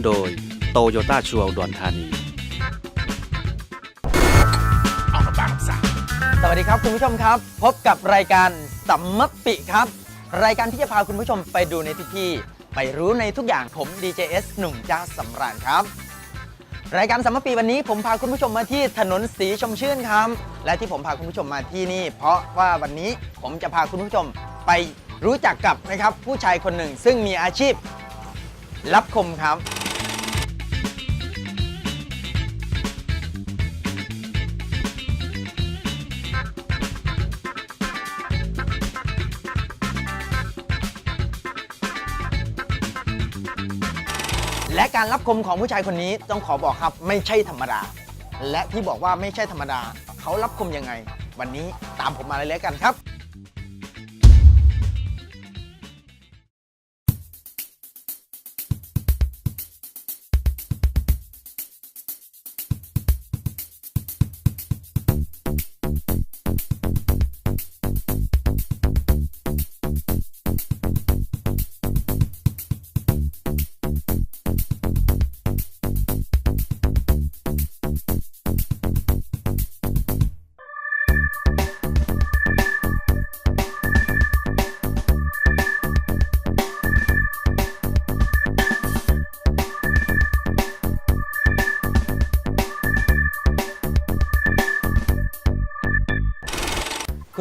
สนุนโดยโตโยต้าชัวร์อุดรธานีสวัสดีครับคุณผู้ชมครับ พบกับรายการสัมมปิครับ รายการที่จะพาคุณผู้ชมไปดูในทุกที่ไปรู้ในทุกอย่างผม DJS หนุ่มจ้าสำราญครับ รายการสัมมปีวันนี้ผมพาคุณผู้ชมมาที่ถนนสีชมชื่นครับ และที่ผมพาคุณผู้ชมมาที่นี่ เพราะว่าวันนี้ผมจะพาคุณผู้ชมไปรู้จักกับนะครับผู้ชายคนหนึ่งซึ่งมีอาชีพรับคมครับ และการรับคมของผู้ชายคนนี้ต้องขอบอกครับไม่ใช่ธรรมดา และที่บอกว่าไม่ใช่ธรรมดา เขารับคมยังไง วันนี้ตามผมมาเลยแล้วกันครับ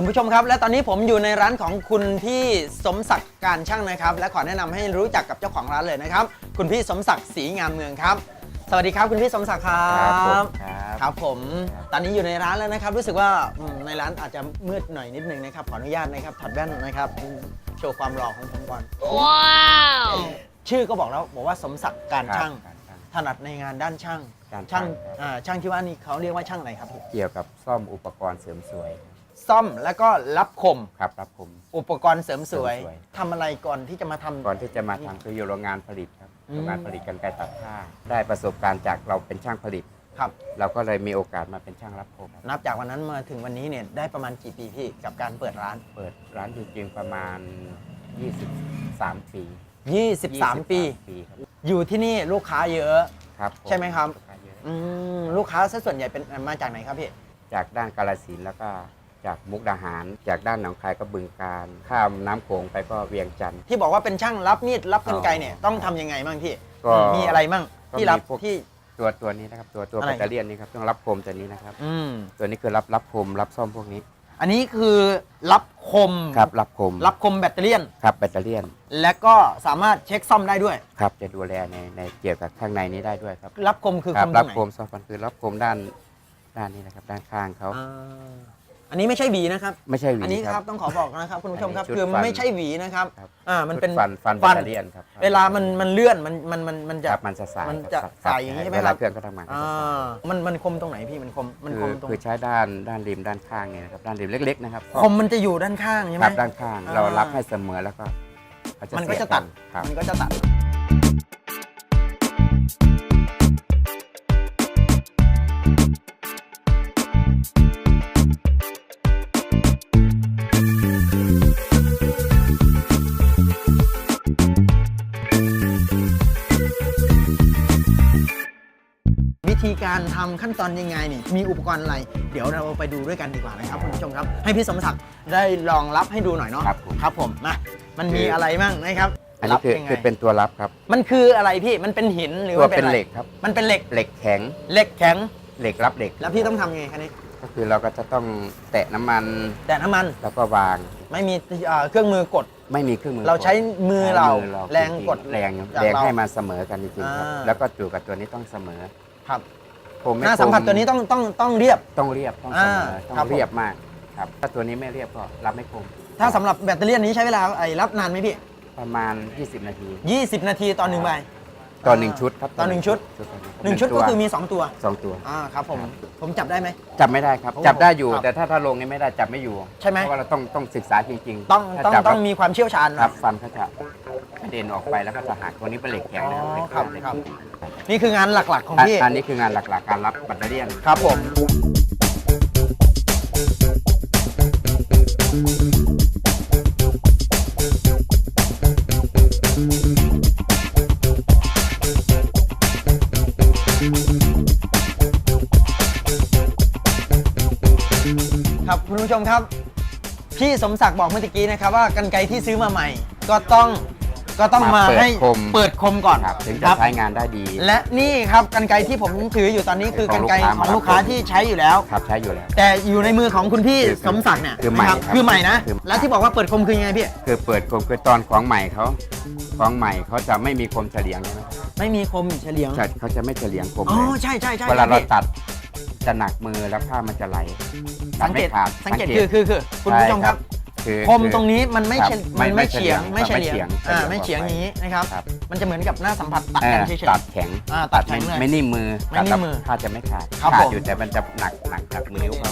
คุณผู้ชมครับ และตอนนี้ผมอยู่ในร้านของคุณพี่สมศักดิ์การช่างนะครับ และขอแนะนำให้รู้จักกับเจ้าของร้านเลยนะครับ คุณพี่สมศักดิ์ศรีงามเมืองครับ สวัสดีครับคุณพี่สมศักดิ์ครับครับผมครับครับผม ตอนนี้อยู่ในร้านแล้วนะครับ รู้สึกว่าอืมในร้านอาจจะมืดหน่อยนิดนึงนะครับ ขออนุญาตนะครับถอดแว่นนะครับอืมโชว์ความหล่อของผมก่อนว้าวชื่อก็บอกแล้วบอกว่าสมศักดิ์การช่าง ครับครับ ถนัดในงานด้านช่างการช่างครับอ่าช่างที่ว่านี่เขาเรียกว่าช่างอะไรครับเกี่ยวกับซ่อมอุปกรณ์เสริมสวย ซ่อมแล้วก็รับคม ครับรับผม อุปกรณ์เสริมสวยเสริมสวย ทำอะไรก่อนที่จะมาทำ ก่อนที่จะมาทำคืออยู่โรงงานผลิตครับอืม โรงงานผลิตกันไกรตัดผ้า ได้ประสบการณ์จากเราเป็นช่างผลิต ครับ เราก็เลยมีโอกาสมาเป็นช่างรับผมนับจากวันนั้นมาถึงวันนี้เนี่ยได้ประมาณกี่ปีพี่กับการเปิดร้าน เปิดร้านจริงๆประมาณ 23 ปี23 ปี ปีครับอยู่ที่นี่ลูกค้าเยอะ ครับผใช่ไหมครับ ลูกค้าเยอะอืมลูกค้าซะส่วนใหญ่เป็นมาจากไหนครับพี่ จากด้านกาลสินธุ์แล้วก็ จากมุกดาหาร จากด้านหนองคายก็บึงการ ข้ามน้ำโขงไปก็เวียงจันทร์ ที่บอกว่าเป็นช่างรับมีดรับกรรไกรเนี่ยอ๋อต้องทำยังไงบ้างพี่ก็ มีอะไรบ้างก็ที่รับมีพวกที่ ตัวตัวนี้นะครับ ตัวตัวอะไร แบตเตอรี่ยนนี้ครับต้องรับคมตัวนี้นะครับ อืมตัวนี้คือรับรับคมรับซ่อมพวกนี้อันนี้คือรับคมครับรับคมรับคมแบตเตอรี่ยน ครับแบตเตอรี่ยนและก็สามารถเช็คซ่อมได้ด้วย ครับจะดูแลในในเกี่ยวกับข้างในนี้ได้ด้วยครับรับคมคือคครับมตรัรบงไหนคมซ่อมมันคือรับคมด้านด้านนี้นะครับ ด้านข้างเขาอ่า อันนี้ไม่ใช่หวีนะครับ ไม่ใช่หวีอันนี้คครัรับบต้องขอบอกนะครับคุณผู้ชมครับอันนี้ชุดคือฟันไม่ใช่หวีนะครับครับ อ่า มันเป็นฟันฟันแบฟัตนเตอรี่ยนครับ เวลามันมันเลื่อนมันมันมันมันจะครับมันจะสายมันครัจะบครับสายอย่างนี้ใช่ไหมเวคลารับเครื่องก็ทำงานก็อ่จะสายามันมันคมตรงไหนพี่มันคมมันคคืมอตรงคือใช้ด้านด้านริมด้านข้างเนี่ยนะครับด้านริมเล็กๆนะครับคมมันจะอยู่ด้านข้างใช่ไหคมรับด้านข้างอ่าเรารับให้เสมอแล้วก็เขามันก็เสีจะยบตัดครับมันก็จะตัด การทำขั้นตอนยังไงนี่มีอุปกรณ์อะไร เดี๋ยวเราไปดูด้วยกันดีกว่านะครับคุณผู้ชมครับ ให้พี่สมศักดิ์ได้ลองรับให้ดูหน่อยเนาะครับผม ครับผมมามันมีคือออะไรมั่งนะครับอันนี้คือรับยังไงคือเป็นตัวรับครับมันคืออะไรพี่มันเป็นหินหรือตัวว่าเป็นอะไรเหล็กครับ มันเป็นเหล็กเหล็กแข็งเหล็กแข็ง เหล็กรับเหล็กแล้วพี่ต้องทำยังไงคะนี้ก็คือเราก็จะต้องแตะน้ำมันแต่น้ำมันแล้วก็วาง ไม่มีเอ่อเครื่องมือกด ไม่มีเครื่องมือเราใช้มือเราใช้แรงกดแรงจากแรงเราให้มาเสมอกันจริงๆครับ อ่า แล้วก็จูกับตัวนี้ต้องเสมอ ครับ ผมไม่หน้าสัมผัสคตัวนี้ต้องต้องต้องเรียบ ต้องเรียบต้องเสมออ่าต้องครับผม เรียบมากครับถ้าตัวนี้ไม่เรียบก็รับไม่คมถ้าสำหรับแบตเตอรี่อันนี้ใช้เวลาไอ้รับนานไหมพี่ ประมาณ 20 นาที 20 นาทีต่อหนึ่งใบ ต่อหนึ่งชุดครับต่อหนึ่งชุดต่อหนึ่งหนึ่งชุดก็คือมี 2 ตัวสองตัว อ่าครับผมครับผมจับได้ไหม จับไม่ได้ครับ โอ้จับได้อยู่ครับแต่ถ้าถ้าลงนี่ไม่ได้จับไม่อยู่ใช่ไหม เพราะว่าเราต้องต้องศึกษาจริงๆต้องถ้าต้องจับต้องมีความเชี่ยวชาญครับฟันเขาจะกระเด็นออกไปแล้วก็จะหักตัวนี้เป็นเหล็กแข็งอ๋อนะครับเหล็กครับเหล็กครับ นี่คืองานหลักๆของอันพี่ อันนี้คืองานหลักๆการรับแบตเตอรี่ยนครับผมค ผู้ชมครับ พี่สมศักดิ์บอกเมื่อกี้นะครับว่ากันไกรที่ซื้อมาใหม่ ก็ต้องก็ต้องมามาเปิดให้คม เปิดคมก่อนครับถึงคจะรับ ใช้งานได้ดี และนี่ครับกันไกรที่ผมถืออยู่ตอนนี้คือขกัอนงไกรลูกค้าของลูกค้ามารับ ที่ใช้อยู่แล้ว ครับใช้อยู่แล้ว แต่อยู่ในมือของคุณพี่คือสมศักดิ์เนี่ยคือใหม่นะครับคือใหม่นะ คือแล้วที่บอกว่าเปิดคมคือยังไงพี่ คือเปิดคมคือตอนของใหม่เขาของใหม่เขาจะไม่มีคมเฉลียงใช่ไหมไม่มีคมเฉลียง ใช่เขาจะไม่เฉลียงคมอ๋เลอยใช่ใช่ใช่เวลาเราพี่ตัด จะหนักมือแล้วผ้ามันจะไหลตัสัดงไม่เกตขาดสังเกตคือคือคือคุณผู้ชมครับคือคมตรงนี้มันไม่ครับเฉลไม่มันไม่ไม่เฉียงเฉลียงไม่เฉลียงไม่เฉียงอ่าเฉลียงไม่เฉียงออกไปอย่างนี้นะครับ ครับ มันจะเหมือนกับหน้าสัมผัสตัดเอกันอเฉย ตัดแข็งอ่าตัดแข็งไม่เลยไม่นิ่มมือไม่ตัดแล้วนิ่มมือผ้าจะไม่ขาดครับขาดผม อยู่แต่มันจะหนักหนักหนักมือนิ้วเขา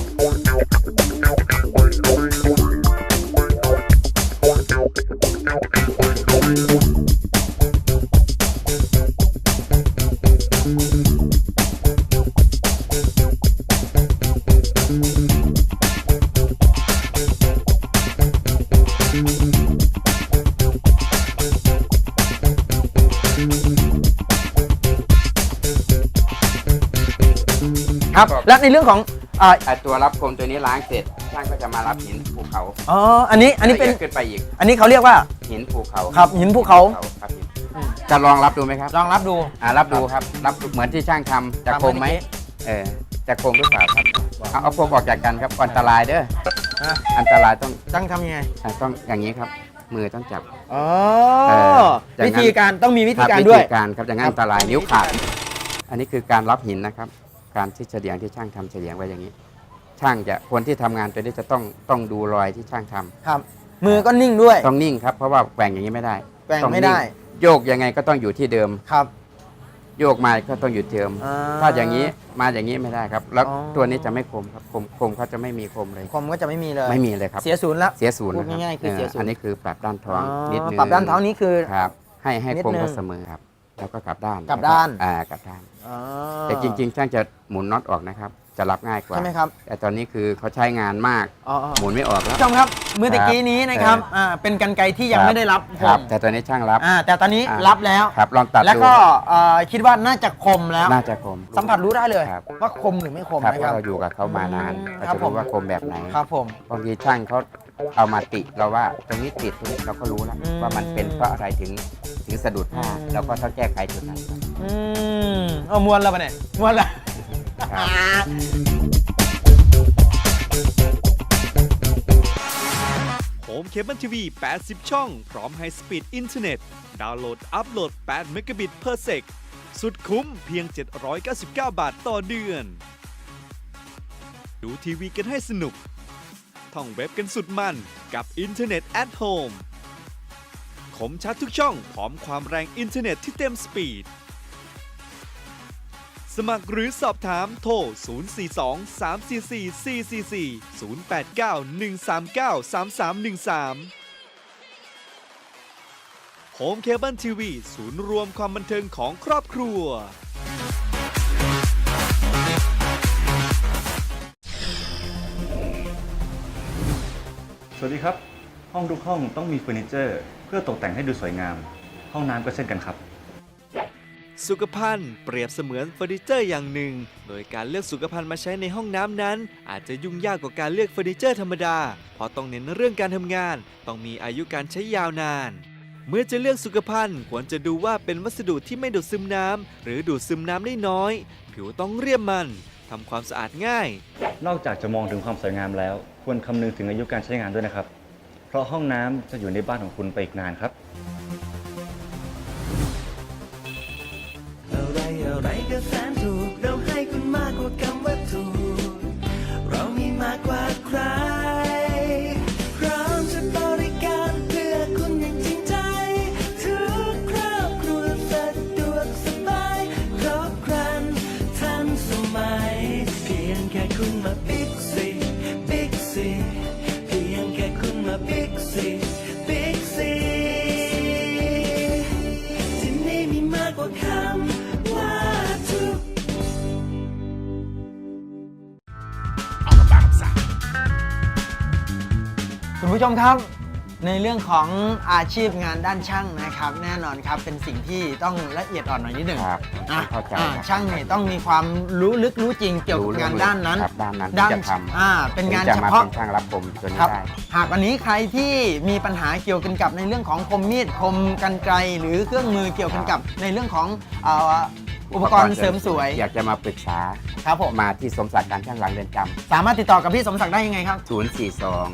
ครับ และในเรื่องของอ่าไอตัวรับคมตัวนี้ล้างเสร็จช่างก็จะมารับหินภูเขาอ๋ออันนี้อันนี้เป็นละอียดขึ้นไปอีก อันนี้เขาเรียกว่าหินภูเขาครับหินภูเขา ครับหินจะลองรับดูไหมครับลองรับดู อ่ารับดูครับ รับดูเหมือนที่ช่างทำจะครับคมไหมเมื่อกี้ เออจะคมหรือเปล่าครับเอาเอาคมออกจากกันครับอันตรายเด้ออะอันตรายต้องจังทำยังไงอะต้องอย่างนี้ครับ มือต้องจับ อ๋อเอออย่างนั้น วิธีการต้องมีวิธีคบการด้วยธีการครับอย่างนั้นอันตรายนิ้วขาด อันนี้คือการรับหินนะครับ การที่เฉลียงที่ช่างทำเฉลียงไว้อย่างนี้ ช่างจะคนที่ทำงานตัวนี้จะต้องต้องดูรอยที่ช่างทำครับ มือก็นิ่งด้วย ต้องนิ่งครับเพราะว่าแกว่งอย่างนี้ไม่ได้แกว่งต้องไม่ได้นิ่งโยกยังไงก็ต้องอยู่ที่เดิมครับ โยกมาก็ต้องอยู่เดิมอ่าถ้าอย่างนี้มาอย่างนี้ไม่ได้ครับ แล้วอ๋อตัวนี้จะไม่คมครับคมคมเขาจะไม่มีคมเลยคมก็จะไม่มีเลยไม่มีเลยครับ เสียศูนย์แล้วเสียศูนย์พูดนะครับง่ายๆคือเสียศูนย์อันนี้คือปรับด้านท้องอ๋อนิดนึงปรับด้านเท้านี้คือครับให้ให้นิดคมนึงก็เสมอครับแล้วก็กลับด้านกลับด้านอ่ากลับด้าน อ๋อแต่จริง ๆ ช่างจะหมุนน็อตออกนะครับ จะรับง่ายกว่า ใช่ไหมครับแต่ตอนนี้คือเขาใช้งานมาก อ๋ออ๋อหมุนไม่ออกแล้ว ผู้ชมครับเมื่อตะกี้นี้นะครับอ่าเป็นกันไกรที่ยังไม่ได้รับคครับมแต่ตอนนี้ช่างรับ อ่าแต่ตอนนี้อ่ารับแล้ว ครับ ลองตัดแล้วดูก็เอ่อคิดว่าน่าจะคมแล้ว น่าจะคม สัมผัสรู้ได้เลย ครับ ว่าคมหรือไม่คมครับนะเพครัราะบเราอยู่กับเขามานานอืมเราครับจะผม รู้ว่าคมแบบไหนครับผม บางทีช่างเขาเอามาติเราว่า ตรงนี้ติดตรงนี้เราก็รู้แล้วอืม ว่ามันเป็นเพราะอะไรถึง ถึงสะดุดผ้าอืมเราก็ต้องแก้ไขจุดนั้นครับ อืมเอามวนแล้วปะเนี่ยมวนแล้วครับ โฮมเคเบิลทีวี 80 ช่อง พร้อมไฮสปีดอินเทอร์เน็ต ดาวน์โหลด อัพโหลด 8 เมกะบิต per sec สุดคุ้มเพียง 799 บาทต่อเดือน ดูทีวีกันให้สนุก ท่องเว็บกันสุดมันกับอินเทอร์เน็ต at home คมชัดทุกช่อง พร้อมความแรงอินเทอร์เน็ตที่เต็มสปีด สมัครหรือสอบถามโทร 042 344 444 089 139 3313โฮมเคเบิลทีวีศูนย์รวมความบันเทิงของครอบครัว สวัสดีครับ ห้องทุกห้องต้องมีเฟอร์นิเจอร์ เพื่อตกแต่งให้ดูสวยงาม ห้องน้ำก็เช่นกันครับ สุขภัณฑ์เปรียบเสมือนเฟอร์นิเจอร์อย่างหนึ่ง โดยการเลือกสุขภัณฑ์มาใช้ในห้องน้ำนั้น อาจจะยุ่งยากกว่าการเลือกเฟอร์นิเจอร์ธรรมดา เพราะต้องเน้นเรื่องการทำงาน ต้องมีอายุการใช้ยาวนาน เมื่อจะเลือกสุขภัณฑ์ควรจะดูว่าเป็นวัสดุที่ไม่ดูดซึมน้ำหรือดูดซึมน้ำได้น้อย ผิวต้องเรียบมันทำความสะอาดง่าย นอกจากจะมองถึงความสวยงามแล้ว ควรคำนึงถึงอายุการใช้งานด้วยนะครับ เพราะห้องน้ำจะอยู่ในบ้านของคุณไปอีกนานครับ อะไรอะไรก็แสนถูก เราให้คุณมากกว่าคำว่าถูก เรามีมากกว่าใคร พร้อมจะบริการเพื่อคุณอย่างจริงใจ ทุกครอบครัวสะดวกสบาย ครบครันทันสมัย เพียงแค่คุณมาบิ๊กซี ผู้ชมครับ ในเรื่องของอาชีพงานด้านช่างนะครับ แน่นอนครับเป็นสิ่งที่ต้องละเอียดอ่อนหน่อยนิดหนึ่งครับอะเข้าใจอะครับช่างเนี่ยต้องมีความรู้ลึกรู้จริงเกี่ยวกับงานด้านนั้นครับด้านนั้นด้านที่จะทำอ่าเป็นงานถึจะเฉมาพาะ เป็นช่างรับผมตัวนี้ครับได้ หากวันนี้ใครที่มีปัญหาเกี่ยวกันกับในเรื่องของคมมีดคมกันไกรหรือเครื่องมือเกี่ยวกันกับในเรื่องของเอ่อ อุปกรณ์เสริมสวย อยากจะมาปรึกษาครับผม มาที่สมศักดิ์การช่างหลังเรือนจสามารถติดต่อกับพี่สมศักดิ์ได้ยังไงครับำ042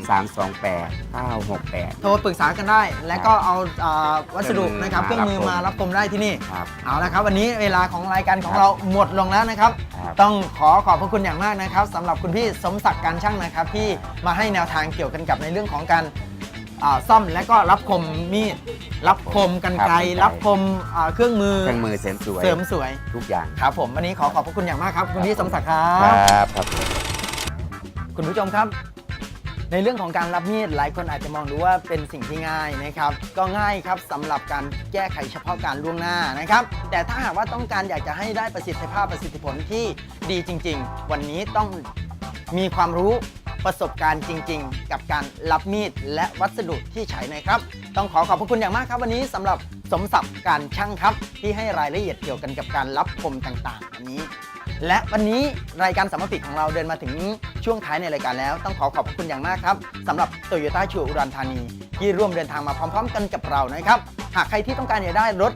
328 968โทรปรึกษากันได้ และก็เอาเอ่อวัสดุเครื่องมือนะครับเครื่องมือมามารัรับบชมได้ที่นี่ครับ เอาละครับวันนี้เวลาของรายการของครับเราหมดลงแล้วนะครับ ครับ ต้องขอขอบพระคุณอย่างมากนะครับสำหรับคุณพี่สมศักดิ์การช่างนะครับ ที่มาให้แนวทางเกี่ยวกันกับในเรื่องของการอ่า ซ่อมและก็รับคมมีดรับคมกันไกรครับรับคมอ่าเครื่องมือเครื่องมือเสริมสวย เสริมสวย ทุกอย่างครับผมวันนี้ขอขอบพระคุณอย่างมากครับ คุณพี่สมศักดิ์ครัคบรับครับ คุณผู้ชมครับ ในเรื่องของการรับมีดหลายคนอาจจะมองดูว่าเป็นสิ่งที่ง่ายนะครับ ก็ง่ายครับสำหรับการแก้ไขเฉพาะการล่วงหน้านะครับ แต่ถ้าหากว่าต้องการอยากจะให้ได้ประสิทธิภาพประสิทธิผลที่ดีจริง ๆ วันนี้ต้องมีความรู้ ประสบการณ์จริง ๆ กับการรับมีดและวัสดุที่ใช้นะครับ ต้องขอขอบพระคุณอย่างมากครับ วันนี้สำหรับสมศักดิ์การช่างครับ ที่ให้รายละเอียดเกี่ยวกันกับการรับคมต่างๆ อันนี้ และวันนี้รายการสมมติของเราเดินมาถึงช่วงท้ายในรายการแล้ว ต้องขอขอบพระคุณอย่างมากครับสำหรับโตโยต้าชัวอุดรธานี ที่ร่วมเดินทางมาพร้อม ๆ กันกับเรานะครับ หากใครที่ต้องการอยากได้รถ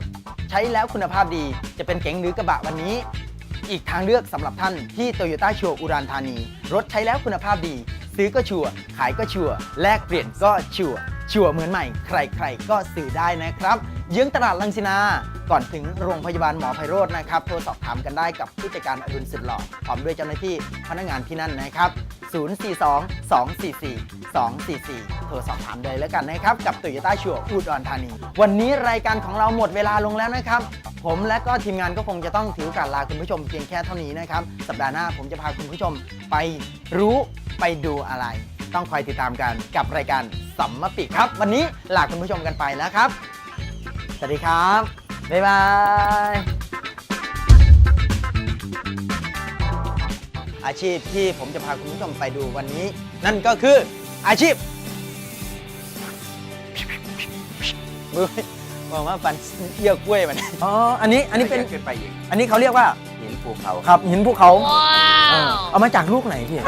ใช้แล้วคุณภาพดี จะเป็นเก๋งหรือกระบะวันนี้ อีกทางเลือกสำหรับท่านที่โตโยต้าชัวอุดรธานี รถใช้แล้วคุณภาพดี ซื้อก็ชัวร์ขายก็ชัวร์แลกเปลี่ยนก็ชัวร์ชัวร์เหมือนใหม่ ใครๆก็ซื้อได้นะครับเยื้องตลาดลังสินาก่อนถึงโรงพยาบาลหมอไพโรจน์นะครับโทรสอบถามกันได้กับผู้จัดการอดุลสุดหล่อพร้อมด้วยเจ้าหน้าที่พนักงานที่นั่นนะครับ 042 244 244 โทรสอบถามเลยแล้วกันนะครับ กับตโยต้าชัวอุดรธานี วันนี้รายการของเราหมดเวลาลงแล้วนะครับ ผมและก็ทีมงานก็คงจะต้องถือโอกาสลาคุณผู้ชมเพียงแค่เท่านี้นะครับ สัปดาห์หน้าผมจะพาคุณผู้ชมไปรู้ ไปดูอะไร ต้องคอยติดตามกันกับรายการสัมมปิครับ วันนี้ลาคุณผู้ชมกันไปแล้วครับ สวัสดีครับ บ๊ายบาย อาชีพที่ผมจะพาคุณผู้ชมไปดูวันนี้ นั่นก็คืออาชีพมือ บอกว่าปันเยี่ยวกล้วยมันอ๋ออันนี้อันนี้เป็นขึ้นไปอีกอันนี้เขาเรียกว่าหินภูเขาครับหินภูเขา ว้าเออวเอามาจากลูกไหนพี่